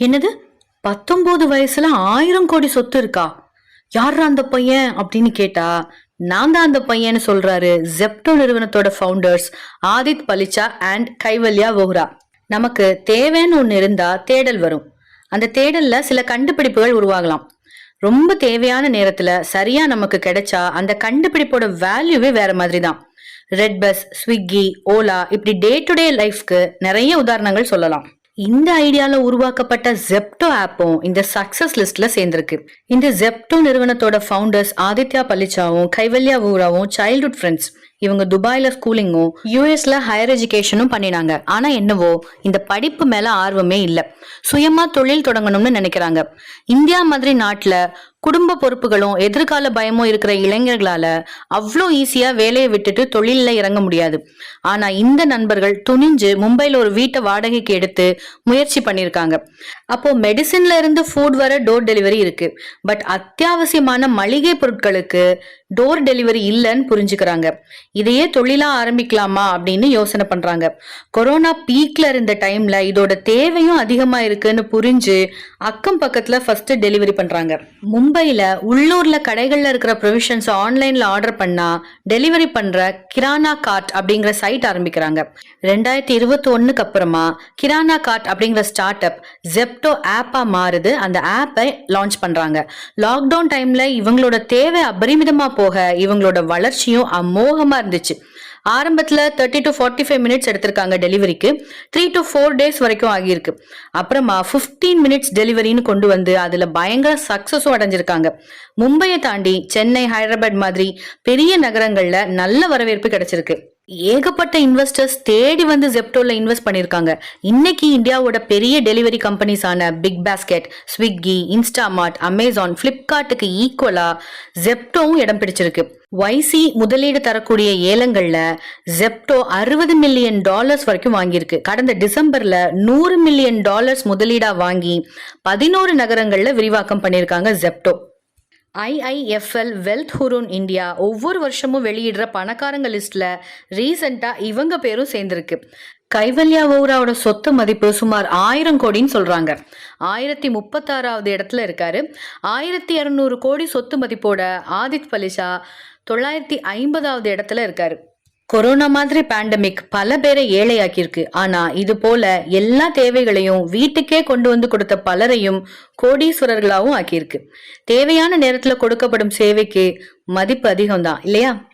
என்னது? பத்தொன்பது வயசுல ஆயிரம் கோடி சொத்து இருக்கா? யார் அந்த பையன் அப்படின்னு கேட்டா நான் தான் அந்த பையன்னு சொல்றாரு ஜெப்டோ நிறுவனத்தோட founders Adith பலிச்சா and Kaivalya Vohra நமக்கு தேவைன்னு ஒன்று இருந்தா தேடல் வரும். அந்த தேடல்ல சில கண்டுபிடிப்புகள் உருவாகலாம். ரொம்ப தேவையான நேரத்துல சரியா நமக்கு கிடைச்சா அந்த கண்டுபிடிப்போட வேல்யூவே வேற மாதிரி தான் ரெட் பஸ் ஸ்விக்கி ஓலா இப்படி டே டு டே லைஃப்க்கு நிறைய உதாரணங்கள் சொல்லலாம். இந்த ஐடியால உருவாக்கப்பட்ட ஜெப்டோ ஆப்பும் இந்த சக்சஸ் லிஸ்ட்ல சேர்ந்திருக்கு. இந்த ஜெப்டோ நிறுவனத்தோட ஃபவுண்டர்ஸ் ஆதித்யா பள்ளிச்சாவும் கைவல்யா வூராவும் சைல்ட்ஹுட் ஃப்ரெண்ட்ஸ் இவங்க துபாயில ஸ்கூலிங்கும் யூஎஸ்ல ஹையர் எஜுகேஷனும் பண்ணினாங்க. ஆனா என்னவோ இந்த படிப்பு மேல ஆர்வமே இல்லை. சுயமா தொழில் தொடங்கணும்னு நினைக்கிறாங்க. இந்தியா மாதிரி நாட்டுல குடும்ப பொறுப்புகளும் எதிர்கால பயமும் இருக்கிற இளைஞர்களால அவ்வளோ ஈஸியா வேலையை விட்டுட்டு தொழிலில் இறங்க முடியாது. ஆனா இந்த நண்பர்கள் துணிஞ்சு மும்பையில் ஒரு வீட்டை வாடகைக்கு எடுத்து முயற்சி பண்ணிருக்காங்க. அப்போ மெடிசின்ல இருந்து ஃபுட் வர டோர் டெலிவரி இருக்கு. பட் அத்தியாவசியமான மளிகை பொருட்களுக்கு டோர் டெலிவரி இல்லைன்னு புரிஞ்சுக்கிறாங்க. இதையே தொழிலா ஆரம்பிக்கலாமா அப்படின்னு யோசனை பண்றாங்க. கொரோனா பீக்ல இருந்த டைம்ல இதோட தேவையும் அதிகமா இருக்குன்னு புரிஞ்சு அக்கம் பக்கத்துல ஃபர்ஸ்ட் டெலிவரி பண்றாங்க. மும்பையில் உள்ளூர்ல கடைகள்ல இருக்கிற ப்ரொவிஷன்ஸ் ஆன்லைன்ல ஆர்டர் பண்ணா டெலிவரி பண்ற கிரானா கார்ட் அப்படிங்கிற சைட் ஆரம்பிக்கிறாங்க. ரெண்டாயிரத்தி இருபத்தி ஒண்ணுக்கு அப்புறமா கிரானா கார்ட் அப்படிங்கிற ஸ்டார்ட் அப் ஜெப்டோ ஆப்பா மாறுது. அந்த ஆப்பை லான்ச் பண்றாங்க. லாக்டவுன் டைம்ல இவங்களோட தேவை அபரிமிதமா போக இவங்களோட வளர்ச்சியும் அமோகமா இருந்துச்சு. ஆரம்பத்துல thirty to forty five minutes எடுத்திருக்காங்க டெலிவரிக்கு த்ரீ டு ஃபோர் டேஸ் வரைக்கும் ஆகியிருக்கு. அப்புறமா 15 மினிட்ஸ் டெலிவரின்னு கொண்டு வந்து அதுல பயங்கர சக்சஸும் அடைஞ்சிருக்காங்க. மும்பையை தாண்டி சென்னை ஹைதராபாத் மாதிரி பெரிய நகரங்கள்ல நல்ல வரவேற்பு கிடைச்சிருக்கு. ஏகப்பட்ட இன்வெஸ்டர்ஸ் தேடி வந்து ஜெப்டோல இன்வெஸ்ட் பண்ணிருக்காங்க. இன்னைக்கு இந்தியாவோட பெரிய delivery கம்பெனிஸான Big Basket Swiggy Instamart Amazon பிளிப்கார்ட்டுக்கு ஈக்குவலா ஜெப்டோவும் இடம் பிடிச்சிருக்கு. வைசி முதலீடு தரக்கூடிய ஏலங்கள்ல ஜெப்டோ அறுபது மில்லியன் டாலர்ஸ் வரைக்கும் வாங்கியிருக்கு. கடந்த டிசம்பர்ல நூறு மில்லியன் டாலர்ஸ் முதலீடா வாங்கி பதினோரு நகரங்கள்ல விரிவாக்கம் பண்ணியிருக்காங்க Zepto IIFL wealth Hurun India ஒவ்வொரு வருஷமும் வெளியிடுற பணக்காரங்க லிஸ்ட்டில் ரீசெண்டாக இவங்க பேரும் சேர்ந்துருக்கு. கைவல்யா ஓராவோட சொத்து மதிப்பு சுமார் ஆயிரம் கோடின்னு சொல்கிறாங்க ஆயிரத்தி முப்பத்தாறாவது இடத்துல இருக்காரு. ஆயிரத்தி இரநூறு கோடி சொத்து மதிப்போட ஆதித் பலிஷா தொள்ளாயிரத்தி ஐம்பதாவது இடத்துல இருக்காரு. கொரோனா மாதிரி பேண்டமிக் பல பேரை ஏழையாக்கியிருக்கு. ஆனா இது போல எல்லா தேவைகளையும் வீட்டுக்கே கொண்டு வந்து கொடுத்த பலரையும் கோடீஸ்வரர்களாகவும் ஆக்கியிருக்கு. தேவையான நேரத்துல கொடுக்கப்படும் சேவைக்கு மதிப்பு அதிகம்தான் இல்லையா?